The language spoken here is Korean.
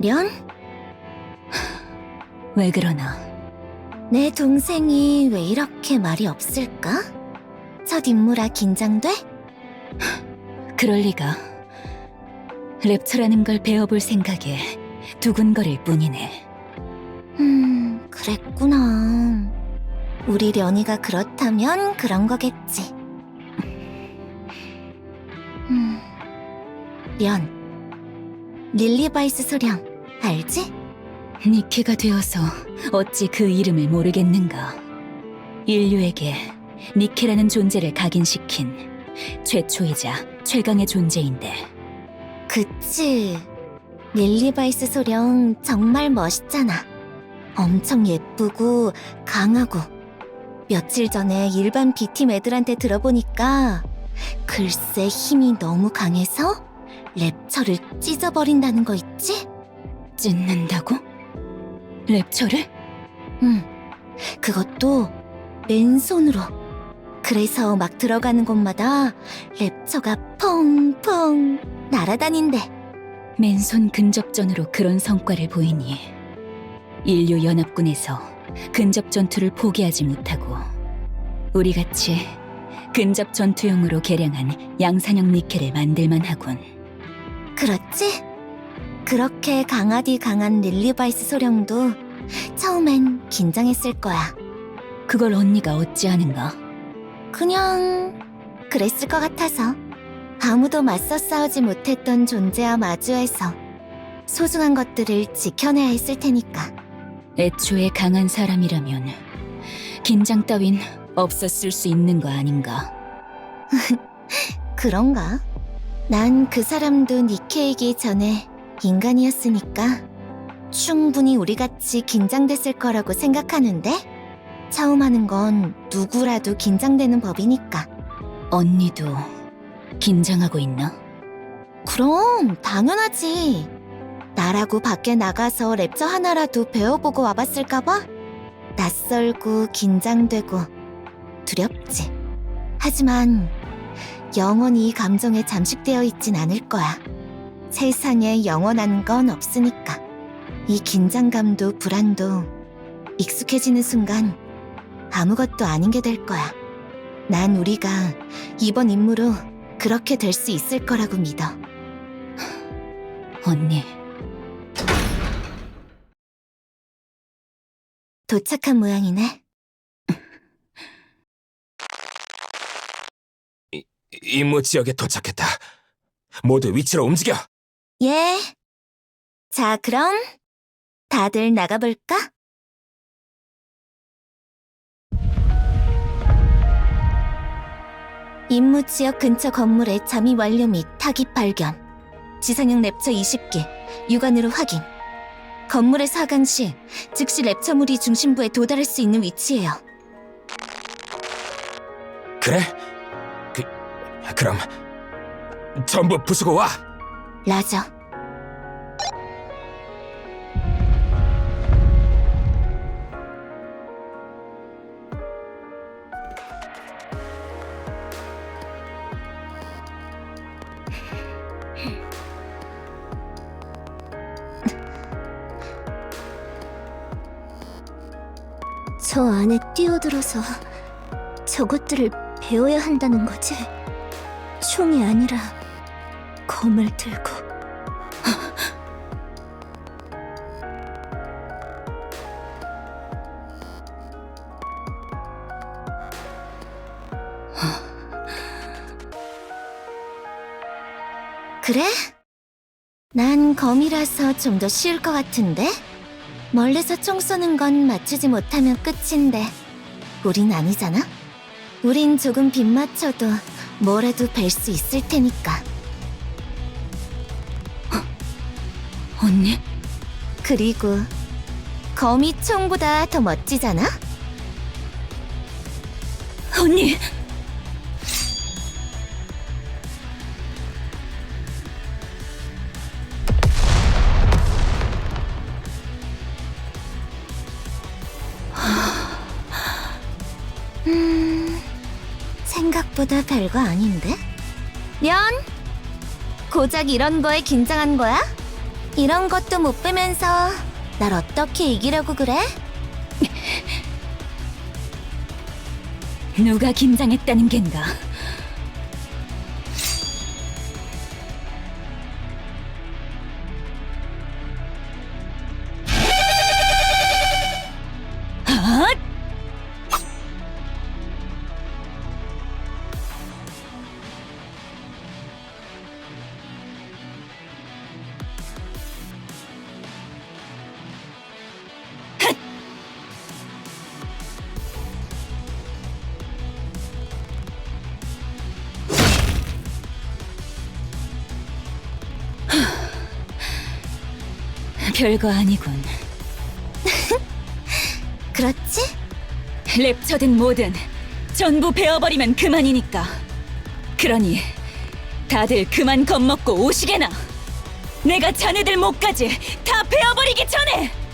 련? 왜 그러나? 내 동생이 왜 이렇게 말이 없을까? 첫 인물아 긴장돼? 그럴 리가. 랩처라는 걸 배워볼 생각에 두근거릴 뿐이네. 음, 그랬구나. 우리 련이가 그렇다면 그런 거겠지. 음, 련. 릴리바이스 소령, 알지? 니케가 되어서 어찌 그 이름을 모르겠는가. 인류에게 니케라는 존재를 각인시킨 최초이자 최강의 존재인데 그치. 릴리바이스 소령 정말 멋있잖아. 엄청 예쁘고 강하고. 며칠 전에 일반 B팀 애들한테 들어보니까 글쎄 힘이 너무 강해서 랩처를 찢어버린다는 거 있지? 찢는다고? 랩처를? 응. 그것도 맨손으로. 그래서 막 들어가는 곳마다 랩처가 펑펑 날아다닌대. 맨손 근접전으로 그런 성과를 보이니 인류 연합군에서 근접 전투를 포기하지 못하고 우리 같이 근접 전투용으로 개량한 양산형 니켈을 만들만 하군. 그렇지? 그렇게 강하디 강한 릴리바이스 소령도 처음엔 긴장했을 거야. 그걸 언니가 어찌 하는가? 그냥 그랬을 것 같아서 아무도 맞서 싸우지 못했던 존재와 마주해서 소중한 것들을 지켜내야 했을 테니까. 애초에 강한 사람이라면 긴장 따윈 없었을 수 있는 거 아닌가? 그런가? 난 그 사람도 니케이기 전에 인간이었으니까 충분히 우리같이 긴장됐을 거라고 생각하는데 처음 하는 건 누구라도 긴장되는 법이니까. 언니도 긴장하고 있나? 그럼 당연하지. 나라고 밖에 나가서 랩처 하나라도 배워보고 와봤을까봐 낯설고 긴장되고 두렵지. 하지만 영원히 이 감정에 잠식되어 있진 않을 거야. 세상에 영원한 건 없으니까. 이 긴장감도 불안도 익숙해지는 순간 아무것도 아닌 게 될 거야. 난 우리가 이번 임무로 그렇게 될 수 있을 거라고 믿어. 언니, 도착한 모양이네. 임무 지역에 도착했다. 모두 위치로 움직여. 예. 자, 그럼 다들 나가볼까? 임무 지역 근처 건물의 잠입 완료 및 타깃 발견. 지상형 랩처 20개, 육안으로 확인. 건물에서 하강 시 즉시 랩처물이 중심부에 도달할 수 있는 위치예요. 그래? 그 그럼 전부 부수고 와. 라저. 저 안에 뛰어들어서 저것들을 배워야 한다는 거지? 총이 아니라 검을 들고 그래? 난 검이라서 좀 더 쉬울 것 같은데? 멀리서 총 쏘는 건 맞추지 못하면 끝인데 우린 아니잖아? 우린 조금 빗 맞춰도 뭐라도 뵐 수 있을 테니까 언니? 그리고 거미 총보다 더 멋지잖아? 언니! 생각보다 별거 아닌데? 면? 고작 이런 거에 긴장한 거야? 이런 것도 못 빼면서 날 어떻게 이기려고 그래? 누가 긴장했다는 겐가? 별거 아니군. 그렇지? 랩처든 뭐든 전부 베어버리면 그만이니까. 그러니 다들 그만 겁먹고 오시게나. 내가 자네들 목까지 다 베어버리기 전에!